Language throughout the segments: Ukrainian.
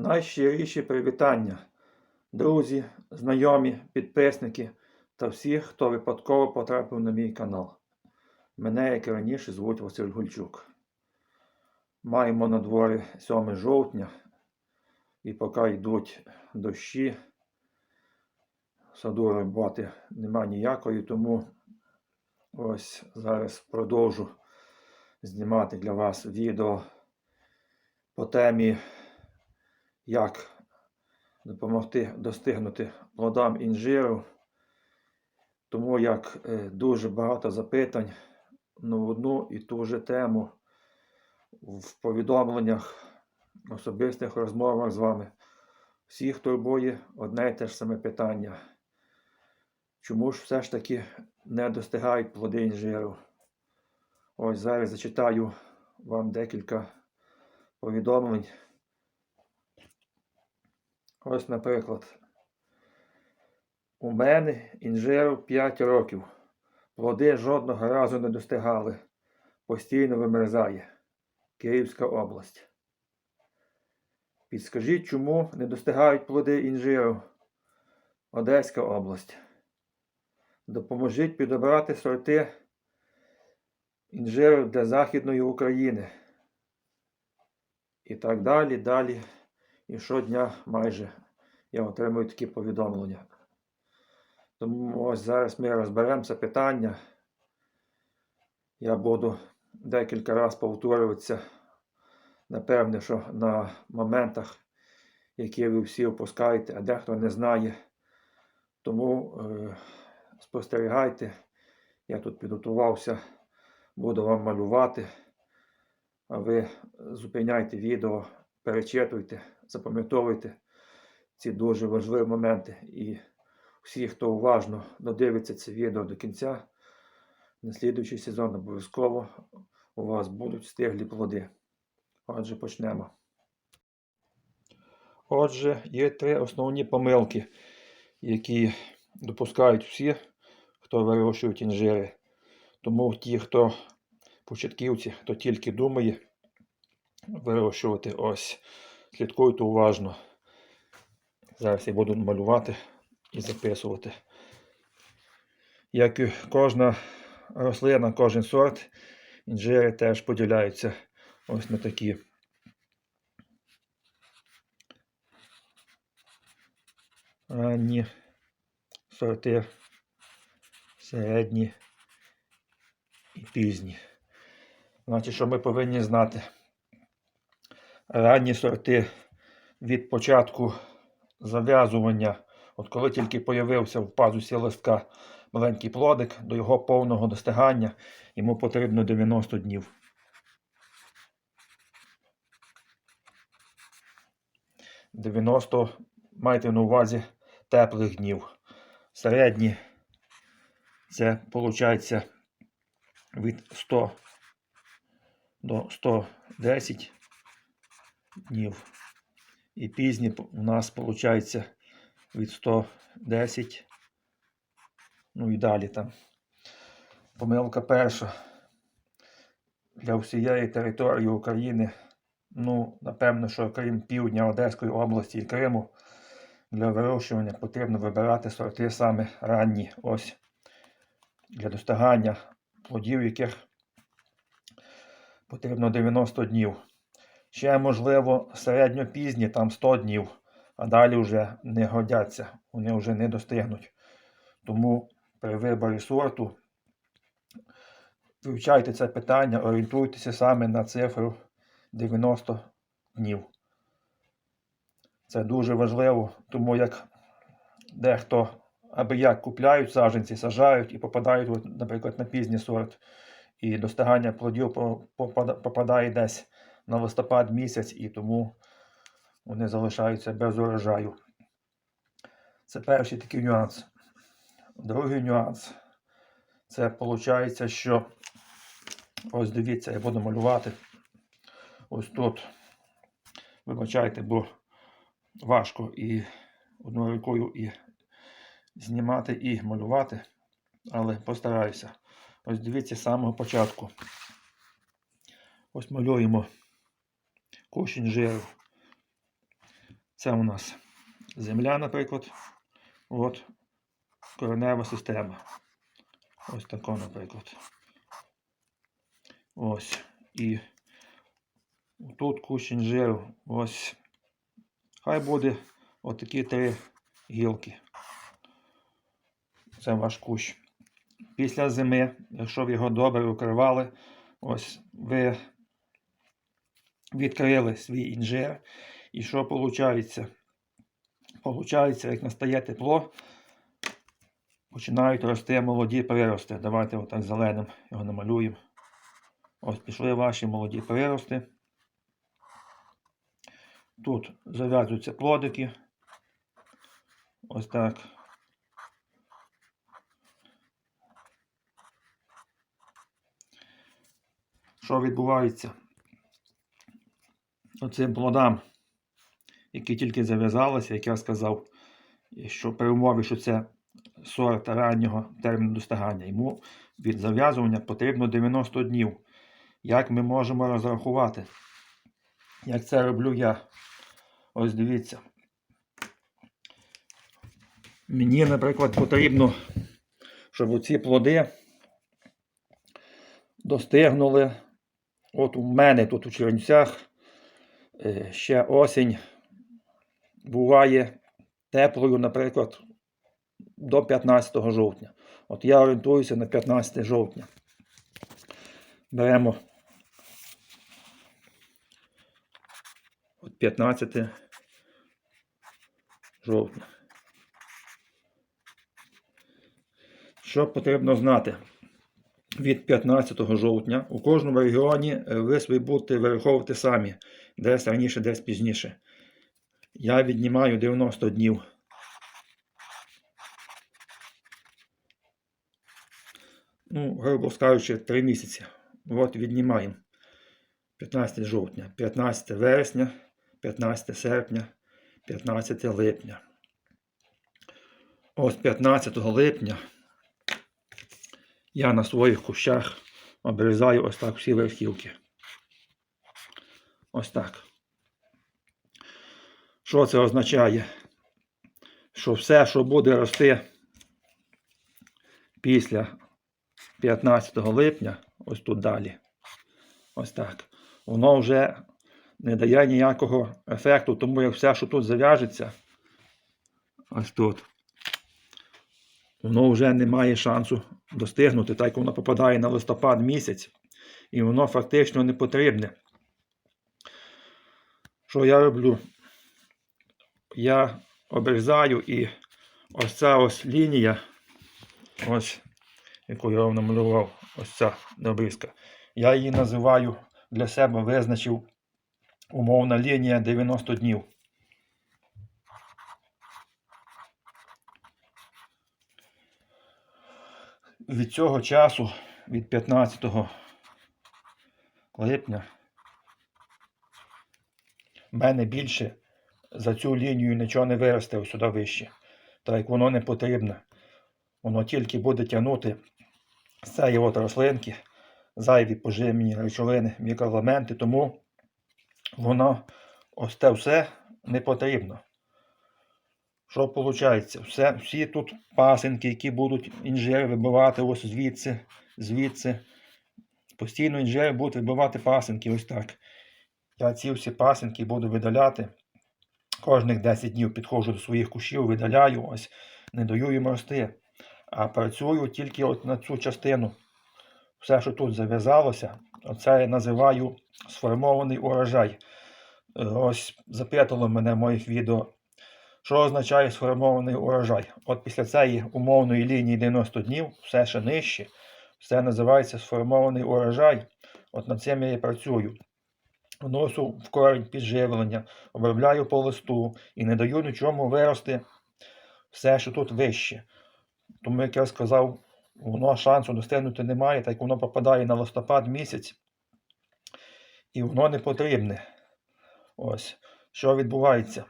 Найщиріші привітання, друзі, знайомі, підписники та всіх, хто випадково потрапив на мій канал. Мене, як і раніше, звуть Василь Гульчук. Маємо на дворі 7 жовтня, і поки йдуть дощі, саду роботи нема ніякої, тому ось зараз продовжу знімати для вас відео по темі, як допомогти достигнути плодам інжиру. Тому як е, дуже багато запитань на одну і ту же тему в повідомленнях, особистих розмовах з вами. Всіх турбує одне і те ж саме питання. Чому ж все ж таки не достигають плоди інжиру? Ось зараз зачитаю вам декілька повідомлень. Ось, наприклад, у мене інжиру 5 років. Плоди жодного разу не достигали. Постійно вимерзає. Київська область. Підскажіть, чому не достигають плоди інжиру? Одеська область. Допоможіть підобрати сорти інжиру для Західної України. І так далі, далі. І щодня майже я отримую такі повідомлення. Тому ось зараз ми розберемо це питання. Я буду декілька разів повторюватися, напевне, що на моментах, які ви всі опускаєте, а дехто не знає. Тому е, спостерігайте. Я тут підготувався, буду вам малювати. А ви зупиняйте відео, перечитуйте, запам'ятовуйте ці дуже важливі моменти. І всі, хто уважно додивиться це відео до кінця, на слідуючий сезон обов'язково у вас будуть стиглі плоди. Отже, почнемо. Отже, є три основні помилки, які допускають всі, хто вирощують інжири. Тому ті, хто початківці, хто тільки думає вирощувати, ось, слідкуйте уважно. Зараз я буду малювати і записувати. Як і кожна рослина, кожен сорт, інжири теж поділяються ось на такі. Ранні сорти, середні і пізні. Значить, що ми повинні знати? Ранні сорти від початку зав'язування, от коли тільки появився в пазусі листка маленький плодик, до його повного достигання йому потрібно 90 днів. Дев'яносто майте на увазі теплих днів. Середні це виходить від 100 до 110 днів. І пізні у нас виходить від 110. Ну і далі там. Помилка перша. Для всієї території України. Ну, напевно, що крім півдня Одеської області і Криму, для вирощування потрібно вибирати сорти саме ранні. Ось для достигання плодів, яких потрібно 90 днів. Ще, можливо, середньопізні, там 100 днів, а далі вже не годяться, вони вже не достигнуть. Тому при виборі сорту вивчайте це питання, орієнтуйтеся саме на цифру 90 днів. Це дуже важливо, тому як дехто аби як купляють саджанці, сажають і попадають, наприклад, на пізній сорт. І достигання плодів попадає десь на листопад місяць, і тому вони залишаються без урожаю. Це перший такий нюанс. Другий нюанс. Це виходить, що ось дивіться, я буду малювати. Ось тут. Вибачайте, бо важко і одною рукою і знімати, і малювати, але постараюся. Ось дивіться з самого початку. Ось малюємо кущ інжиру. Це у нас земля, наприклад. От коренева система. Ось тако, наприклад. Ось. І тут кущ інжиру. Ось. Хай буде отакі три гілки. Це ваш кущ. Після зими, якщо ви його добре укривали, ось ви відкрили свій інжир. І що виходить? Получається, як настає тепло, починають рости молоді прирости. Давайте отак зеленим його намалюємо. Ось пішли ваші молоді прирости. Тут зав'язуються плодики. Ось так. Що відбувається? Оцим плодам, які тільки зав'язалися, як я сказав, що при умові, що це сорт раннього терміну достигання, йому від зав'язування потрібно 90 днів. Як ми можемо розрахувати? Як це роблю я? Ось дивіться. Мені, наприклад, потрібно, щоб оці плоди достигнули. От у мене тут у Чернівцях ще осінь буває теплою, наприклад, до 15 жовтня. От я орієнтуюся на 15 жовтня. Беремо от 15 жовтня. Що потрібно знати? Від 15 жовтня у кожному регіоні е, ви свої будете вираховувати самі, десь раніше, десь пізніше. Я віднімаю 90 днів. Ну, грубо скажучи, 3 місяці. От віднімаємо 15 жовтня, 15 вересня, 15 серпня, 15 липня. Ось 15 липня я на своїх кущах обрізаю ось так всі верхівки. Ось так. Що це означає? Що все, що буде рости після 15 липня, ось тут далі, ось так, воно вже не дає ніякого ефекту, тому як все, що тут зав'яжеться, ось тут, воно вже не має шансу достигнути, так як воно попадає на листопад місяць, і воно фактично не потрібне. Що я роблю? Я обрізаю і ось ця ось лінія, ось, яку я вам намалював, ось ця обрізка, я її називаю для себе визначив умовна лінія 90 днів. Від цього часу, від 15 липня, в мене більше за цю лінію нічого не виросте сюди вище. Так як воно не потрібне. Воно тільки буде тягнути з цієї от рослинки зайві поживні речовини, мікроелементи, тому воно ось те все не потрібно. Що виходить? Все, всі тут пасинки, які будуть інжири вибивати ось звідси, звідси. Постійно інжири будуть вибивати пасинки ось так. Я ці всі пасинки буду видаляти. Кожних 10 днів підходжу до своїх кущів, видаляю, ось не даю їм рости. А працюю тільки от на цю частину. Все, що тут зав'язалося, оце я називаю сформований урожай. Е, Ось запитало мене в моїх відео, що означає сформований урожай. От після цієї умовної лінії 90 днів, все ще нижче, все називається сформований урожай. От над цим я і працюю. Вношу в корінь підживлення, обробляю по листу і не даю нічому вирости все, що тут вище. Тому, як я сказав, воно шансу достигнути немає, так як воно попадає на листопад місяць. І воно не потрібне. Ось. Що відбувається?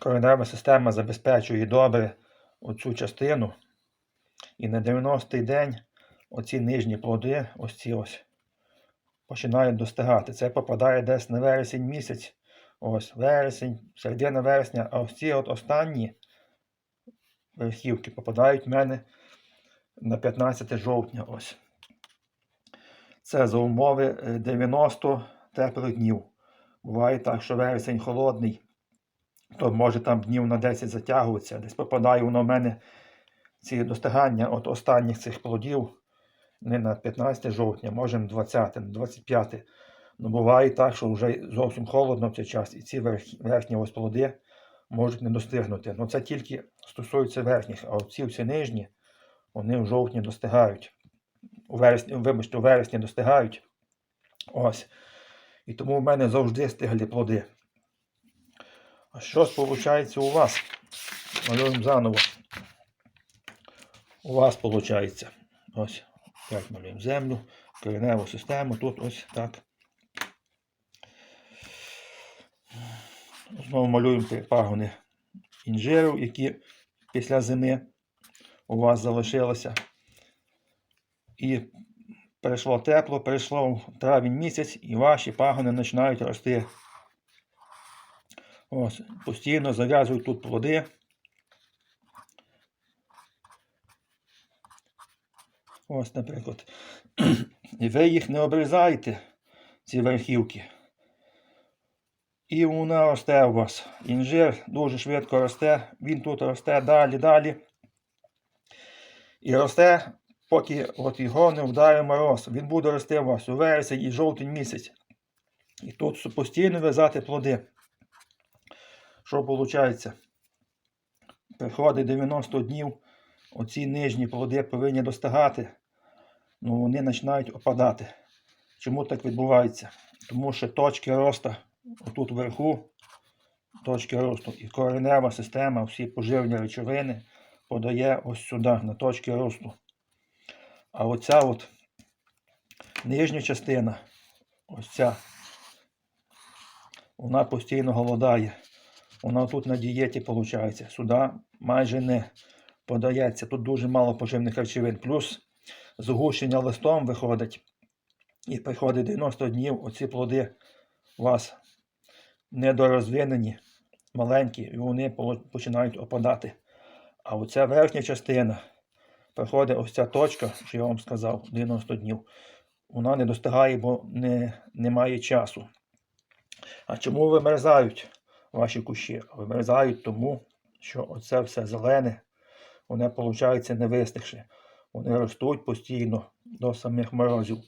Коренева система забезпечує добре оцю частину. І на 90-й день оці нижні плоди, ось ці ось, починають достигати. Це попадає десь на вересень місяць. Ось вересень, середина вересня, а ось ці от останні верхівки попадають в мене на 15 жовтня. Ось. Це за умови е, 90 теплих днів. Буває так, що вересень холодний, то може там днів на 10 затягуватися. Десь попадає воно в мене ці достигання от останніх цих плодів не на 15 жовтня, може на 20, на 25. Ну, буває так, що вже зовсім холодно в цей час, і ці верх- верхні ось плоди можуть не достигнути. Ну це тільки стосується верхніх, а ці всі нижні, вони в жовтні достигають. У вересні, вибачте, у вересні достигають. Ось. І тому в мене завжди стиглі плоди. А що виходить у вас? Малюємо заново. У вас виходить. Ось. Так, малюємо землю, кореневу систему. Тут ось так. Знову малюємо пагони інжирів, які після зими у вас залишилися. І перейшло тепло, перейшло травень місяць, і ваші пагони починають рости. Ось, постійно зав'язують тут плоди. Ось, наприклад. І ви їх не обрізаєте, ці верхівки. І вона росте у вас. Інжир дуже швидко росте, він тут росте далі, далі. І росте, поки от його не вдарить мороз. Він буде рости у вас у вересень і жовтень місяць. І тут постійно в'язати плоди. Що виходить? Приходить 90 днів, оці нижні плоди повинні достигати, ну вони починають опадати. Чому так відбувається? Тому що точки росту отут вверху, точки росту і коренева система, всі поживні речовини подає ось сюди, на точки росту. А оця от нижня частина, ось ця, вона постійно голодає. Вона тут на дієті виходить. Сюди майже не подається. Тут дуже мало поживних речовин. Плюс згущення листом виходить. І приходить 90 днів, оці плоди у вас недорозвинені, маленькі, і вони починають опадати. А оця верхня частина приходить ось ця точка, що я вам сказав, 90 днів. Вона не достигає, бо не, немає часу. А чому вимерзають ваші кущі? Вимерзають тому, що оце все зелене, воно, виходить, не вистигши. Вони ростуть постійно до самих морозів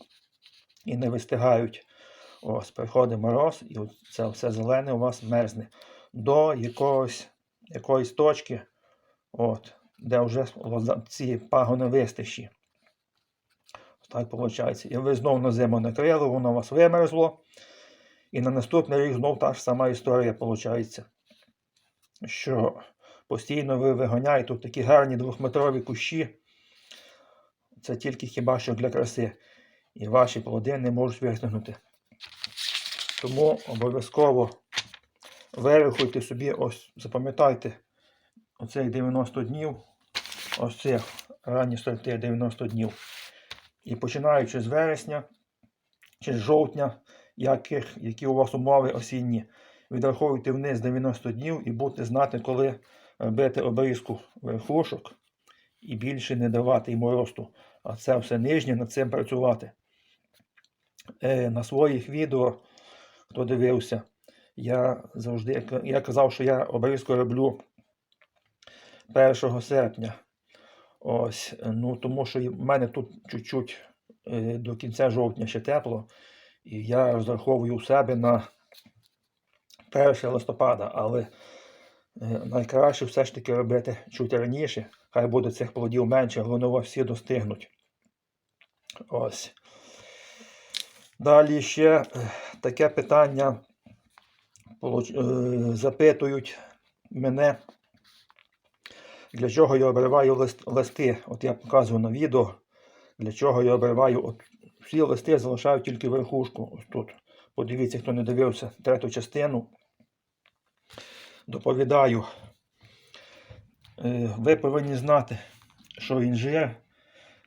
і не вистигають. Ось приходить мороз, і це все зелене у вас мерзне до якогось, якоїсь точки, от, де вже ці пагони вистищі. Так виходить. І ви знову на зиму накрили, воно у вас вимерзло. І на наступний рік знов та ж сама історія виходить. Що постійно ви виганяєте тут такі гарні двохметрові кущі. Це тільки хіба що для краси. І ваші плоди не можуть вистигнути. Тому обов'язково вирахуйте собі, ось запам'ятайте оцих 90 днів, ось цих ранні сорти 90 днів. І починаючи з вересня чи з жовтня, яких, які у вас умови осінні, відраховуйте вниз 90 днів і будете знати, коли робити обрізку верхушок і більше не давати йому росту. А це все нижнє, над цим працювати. Е, на своїх відео, хто дивився, я завжди я казав, що я обрізку роблю 1 серпня. Ось, ну тому що в мене тут чуть-чуть е, до кінця жовтня ще тепло. І я розраховую себе на 1 листопада, але е, найкраще все ж таки робити чуть раніше. Хай буде цих плодів менше, у всі достигнуть. Ось. Далі ще е, таке питання е, запитують мене, для чого я обриваю листи. От я показую на відео, для чого я обриваю. От всі листи залишаю тільки верхушку. Ось тут. Подивіться, хто не дивився третю частину. Доповідаю. Е, Ви повинні знати, що інжир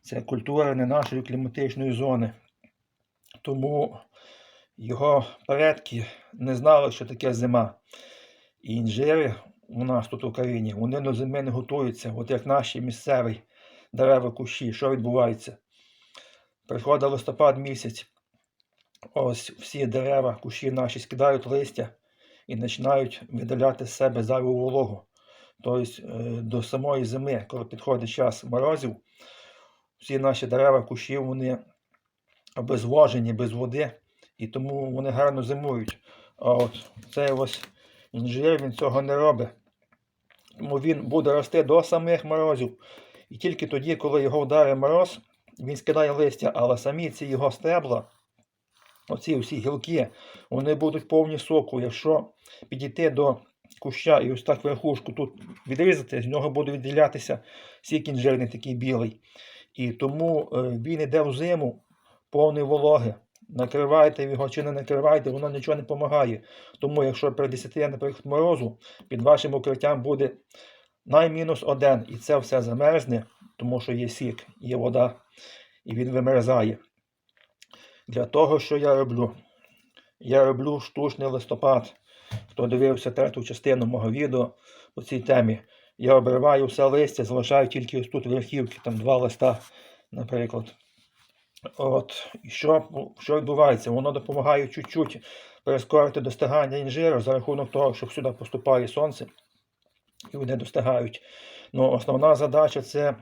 це культура не нашої кліматичної зони. Тому Його предки не знали, що таке зима. І інжири у нас тут в Україні, вони до зими не готуються, от як наші місцеві дерева кущі. Що відбувається? Приходить листопад місяць, ось всі дерева, кущі наші скидають листя і починають видаляти з себе зайву вологу. Тобто е, до самої зими, коли підходить час морозів, всі наші дерева, кущі, вони обезвожені, без води, і тому вони гарно зимують. А от цей ось інжир він цього не робить. Тому він буде рости до самих морозів. І тільки тоді, коли його вдарить мороз, він скидає листя, але самі ці його стебла, оці всі гілки, вони будуть повні соку. Якщо підійти до куща і ось так верхушку тут відрізати, з нього буде відділятися сік інжирний такий білий. І тому е, він йде в зиму повний вологи. Накривайте його чи не накривайте, воно нічого не допомагає. Тому, якщо при 10, наприклад, морозу, під вашим укриттям буде наймінус один, і це все замерзне, тому що є сік, є вода, і він вимерзає. Для того, що я роблю? Я роблю штучний листопад. Хто дивився третю частину мого відео по цій темі, я обриваю все листя, залишаю тільки ось тут верхівки, там два листа, наприклад. От, і що, що відбувається? Воно допомагає чуть-чуть перескорити достигання інжиру за рахунок того, що сюди поступає сонце і вони достигають. Ну, основна задача це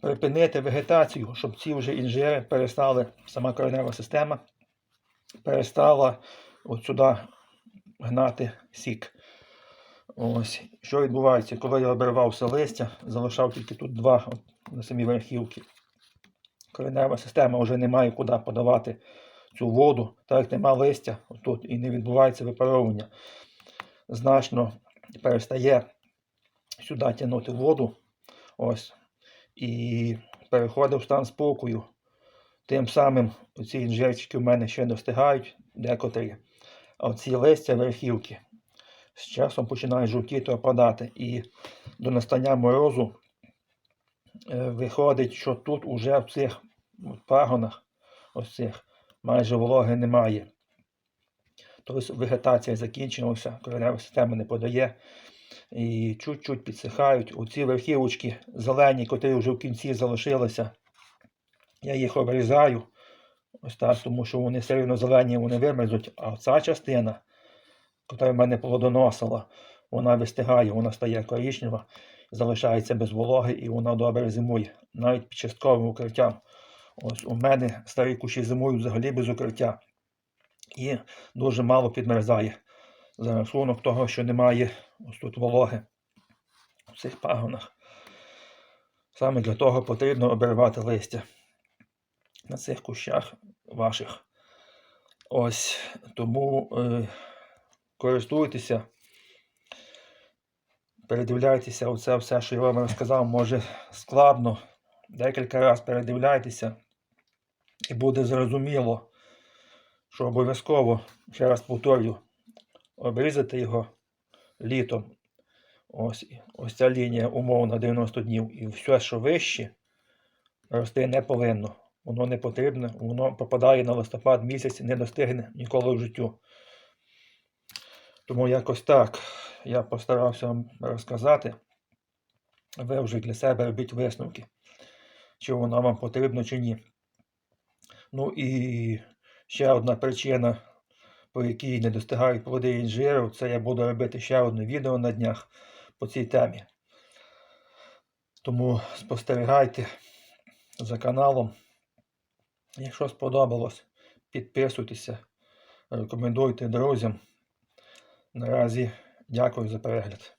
припинити вегетацію, щоб ці вже інжири перестали, сама коренева система перестала от сюди гнати сік. Ось, що відбувається, коли я обривав все листя, залишав тільки тут два от, на самій верхівці. Коренева система вже не має куди подавати цю воду, так як нема листя тут і не відбувається випаровування. Значно перестає сюди тягнути воду. Ось. І переходить в стан спокою. Тим самим ці інжирчики в мене ще достигають декотрі. А ці листя верхівки з часом починають жовтіти опадати. І до настання морозу е, виходить, що тут уже в цих пагонах, ось цих, майже вологи немає. Тобто вегетація закінчилася, коренева система не подає. І чуть-чуть підсихають. Оці верхівочки зелені, котрі вже в кінці залишилися. Я їх обрізаю. Ось так, тому що вони все рівно зелені, вони вимерзуть. А ця частина, яка в мене плодоносила, вона вистигає, вона стає коричнева, залишається без вологи і вона добре зимує. Навіть під частковим укриттям. Ось у мене старі кущі зимують взагалі без укриття. І дуже мало підмерзає. За рахунок того, що немає ось тут вологи в цих пагонах. Саме для того потрібно обривати листя на цих кущах ваших. Ось тому е, користуйтеся, передивляйтеся оце все, що я вам розказав, може складно. Декілька разів передивляйтеся, і буде зрозуміло, що обов'язково, ще раз повторю, обрізати його літом. Ось, ось ця лінія умовно 90 днів. І все, що вище, рости не повинно. Воно не потрібне, воно попадає на листопад місяць, не достигне ніколи в життю. Тому якось так я постарався вам розказати. Ви вже для себе робіть висновки, чи воно вам потрібно, чи ні. Ну і ще одна причина, по якій не достигають плоди інжиру, це я буду робити ще одне відео на днях по цій темі. Тому спостерігайте за каналом. Якщо сподобалось, підписуйтеся, рекомендуйте друзям. Наразі дякую за перегляд.